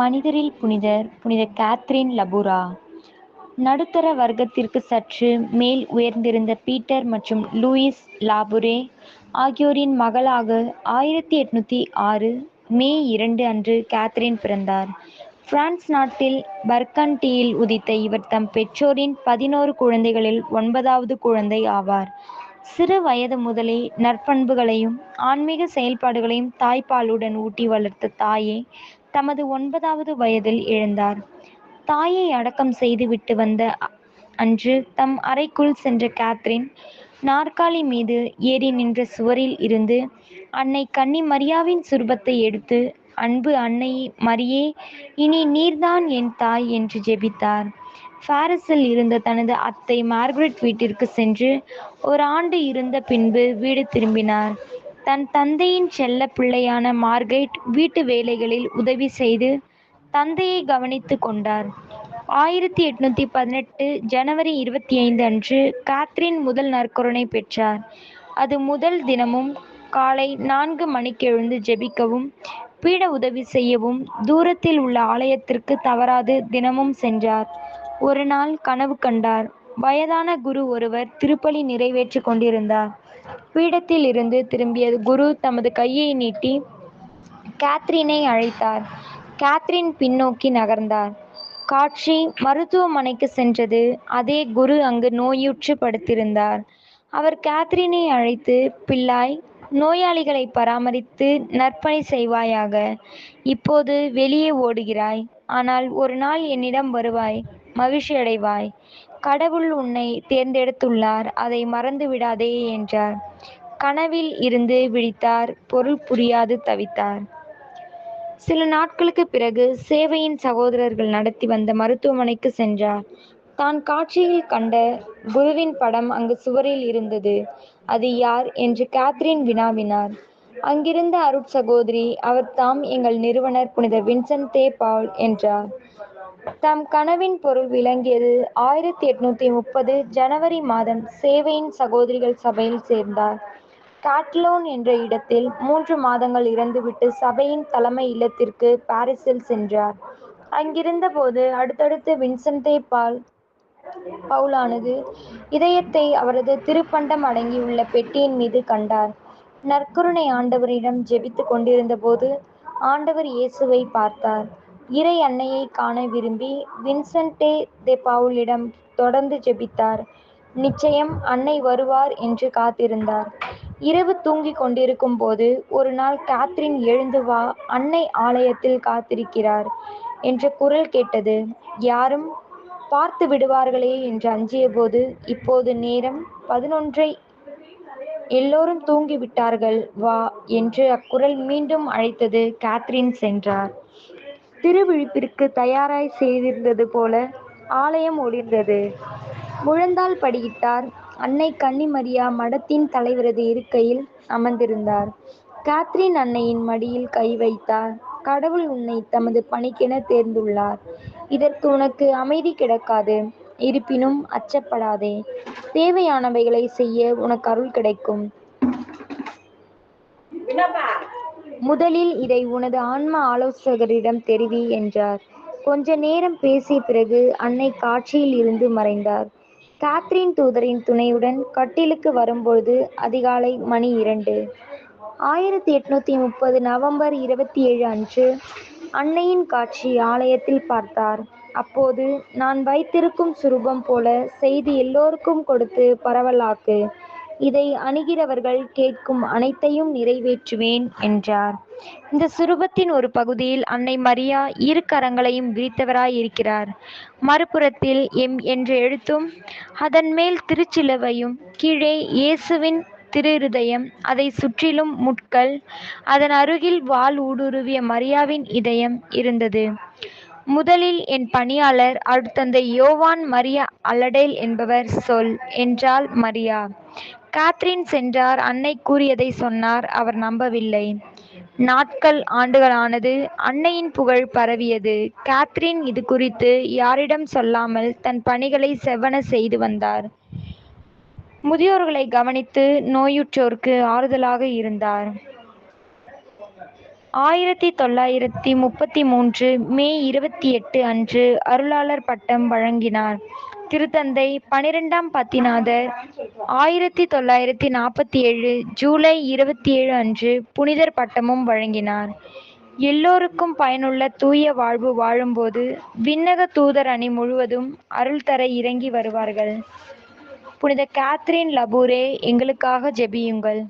மனிதரில் புனிதர் புனித கேத்ரின் லபுரா. நடுத்தர வர்க்கத்திற்கு சற்று மேல் உயர்ந்திருந்த பீட்டர் மற்றும் லூயிஸ் லாபுரே ஆகியோரின் மகளாக ஆயிரத்தி எட்நூத்தி ஆறு மே இரண்டு அன்று கேத்ரின் பிறந்தார். பிரான்ஸ் நாட்டில் பர்கண்டியில் உதித்த இவர் தம் பெற்றோரின் பதினோரு குழந்தைகளில் ஒன்பதாவது குழந்தை ஆவார். சிறு வயது முதலே நற்பண்புகளையும் ஆன்மீக செயல்பாடுகளையும் தாய்ப்பாலுடன் ஊட்டி வளர்த்த தாயை தமது ஒன்பதாவது வயதில் இழந்தார் தாயை அடக்கம் செய்துவிட்டு வந்த அன்று தம் அறைக்குள் சென்ற கேத்ரின் நாற்காலி மீது ஏறி நின்ற சுவரில் இருந்து அன்னை கன்னி மரியாவின் சுரூபத்தை எடுத்து அன்பு அன்னை மரியே இனி நீர்தான் என் தாய் என்று ஜெபித்தார். பாரிஸில் இருந்த தனது அத்தை மார்கரெட் வீட்டிற்கு சென்று ஒரு ஆண்டு இருந்த பின்பு வீடு திரும்பினார். தன் தந்தையின் செல்ல பிள்ளையான மார்கெட் வீட்டு வேலைகளில் உதவி செய்து தந்தையை கவனித்து கொண்டார். ஆயிரத்தி எட்நூத்தி பதினெட்டு ஜனவரி இருபத்தி ஐந்து அன்று காத்ரின் முதல் நற்கருணை பெற்றார். அது முதல் தினமும் காலை நான்கு மணிக்கு எழுந்து ஜெபிக்கவும் பீட உதவி செய்யவும் தூரத்தில் உள்ள ஆலயத்திற்கு தவறாது தினமும் சென்றார். ஒரு நாள் கனவு கண்டார். வயதான குரு ஒருவர் திருப்பலி நிறைவேற்றி கொண்டிருந்தார். பீடத்தில் இருந்து திரும்பிய குரு தமது கையை நீட்டி கேத்ரினை அழைத்தார். கேத்ரின் பின்னோக்கி நகர்ந்தார். காட்சி மருத்துவமனைக்கு சென்றது. அதே குரு அங்கு நோயுற்று படுத்திருந்தார் அவர் கேத்ரினை அழைத்து பிள்ளாய் நோயாளிகளை பராமரித்து நற்பணி செய்வாயாக. இப்போது வெளியே ஓடுகிறாய். ஆனால் ஒரு நாள் என்னிடம் வருவாய். மகிழ்ச்சி அடைவாய் கடவுள் உன்னை தேர்ந்தெடுத்துள்ளார் அதை மறந்து விடாதே என்றார். கனவில் இருந்து விழித்தார் பொருள் புரியாது தவித்தார். சில நாட்களுக்கு பிறகு சேவையின் சகோதரர்கள் நடத்தி வந்த மருத்துவமனைக்கு சென்றார். தான் காட்சியில் கண்ட குருவின் படம் அங்கு சுவரில் இருந்தது. அது யார் என்று கேத்ரின் வினாவினார். அங்கிருந்த அருட் சகோதரி அவர் தாம் எங்கள் நிறுவனர் புனித வின்சென்ட் தே பால் என்றார். தம் கனவின் பொருள் விளங்கியது. ஆயிரத்தி எட்நூத்தி முப்பது ஜனவரி மாதம் சேவையின் சகோதரிகள் சபையில் சேர்ந்தார். காட்லோன் என்ற இடத்தில் மூன்று மாதங்கள் இறந்துவிட்டு சபையின் தலைமை இல்லத்திற்கு பாரிஸில் சென்றார். அங்கிருந்த போது அடுத்தடுத்து வின்சென்டே பால் பவுலானது இதயத்தை அவரது திருப்பண்டம் அடங்கியுள்ள பெட்டியின் மீது கண்டார். நற்கருணை ஆண்டவரிடம் ஜெபித்து கொண்டிருந்த போது ஆண்டவர் இயேசுவை பார்த்தார். இறை அன்னையை காண விரும்பி வின்சென்டே தே பவுலிடம் தொடர்ந்து ஜெபித்தார். நிச்சயம் அன்னை வருவார் என்று காத்திருந்தார். இரவு தூங்கிக் கொண்டிருக்கும் போது ஒரு நாள் கேத்ரின் எழுந்து வா அன்னை ஆலயத்தில் காத்திருக்கிறார் என்ற குரல் கேட்டது. யாரும் பார்த்து விடுவார்களே என்று அஞ்சியபோது இப்போது நேரம் பதினொன்றை. எல்லோரும் தூங்கிவிட்டார்கள் வா என்று அக்குரல் மீண்டும் அழைத்தது கேத்ரின் சென்றார். திருவிழிப்பிற்கு தயாராய் செய்திருந்தது போல ஆலயம் ஒளிர்ந்தது. முழந்தால் படியிட்டார். அன்னை கன்னிமரியா மடத்தின் தலைவரது இருக்கையில் அமர்ந்திருந்தார். காத்ரின் அன்னையின் மடியில் கை வைத்தார். கடவுள் உன்னை தமது பணிக்கென தேர்ந்துள்ளார். இதற்கு உனக்கு அமைதி கிடக்காது. இருப்பினும் அச்சப்படாதே. தேவையானவைகளை செய்ய உனக்கு அருள் கிடைக்கும். முதலில் இதை உனது ஆன்ம ஆலோசகரிடம் தெரிவி என்றார். கொஞ்ச நேரம் பேசிய பிறகு அன்னை காட்சியில் இருந்து மறைந்தார். காத்ரின் தூதரின் துணையுடன் கட்டிலுக்கு வரும்பொழுது அதிகாலை மணி இரண்டு. ஆயிரத்தி எட்நூத்தி முப்பது நவம்பர் இருபத்தி ஏழு அன்று அன்னையின் காட்சி ஆலயத்தில் பார்த்தார். அப்போது நான் வைத்திருக்கும் சுரூபம் போல செய்து எல்லோருக்கும் கொடுத்து பரவலாக்கு. இதை அணுகிறவர்கள் கேட்கும் அனைத்தையும் நிறைவேற்றுவேன் என்றார். இந்த சுரூபத்தின் ஒரு பகுதியில் அன்னை மரியா இரு கரங்களையும் விரித்தவராய் இருக்கிறார் மறுபுறத்தில் எம் என்ற எழுத்தும் அதன் மேல் திருச்சிலுவையும் கீழே இயேசுவின் திருஹதயம் அதை சுற்றிலும் முட்கள் அதன் அருகில் வால் ஊடுருவிய மரியாவின் இதயம் இருந்தது. முதலில் என் பணியாளர் அருட்தந்தை யோவான் மரியா அலடேல் என்பவர் சொல் என்றாள் மரியா. காத்ரின் சென்றார் அன்னை கூறியதை சொன்னார் அவர் நம்பவில்லை. நாட்கள் ஆண்டுகளானது அன்னையின் புகழ் பரவியது. காத்ரின் இது குறித்து யாரிடம் சொல்லாமல் தன் பணிகளை செவ்வன செய்து வந்தார். முதியோர்களை கவனித்து நோயுற்றோருக்கு ஆறுதலாக இருந்தார். ஆயிரத்தி தொள்ளாயிரத்தி முப்பத்தி மூன்று மே இருபத்தி எட்டு அன்று அருளாளர் பட்டம் வழங்கினார். திருத்தந்தை பனிரெண்டாம் பத்திநாதர் ஆயிரத்தி தொள்ளாயிரத்தி நாற்பத்தி ஏழு ஜூலை இருபத்தி ஏழு அன்று புனிதர் பட்டமும் வழங்கினார். எல்லோருக்கும் பயனுள்ள தூய வாழ்வு வாழும்போது விண்ணக தூதர் அணி முழுவதும் அருள் தர இறங்கி வருவார்கள். புனித கேத்ரின் லபூரே எங்களுக்காக ஜெபியுங்கள்.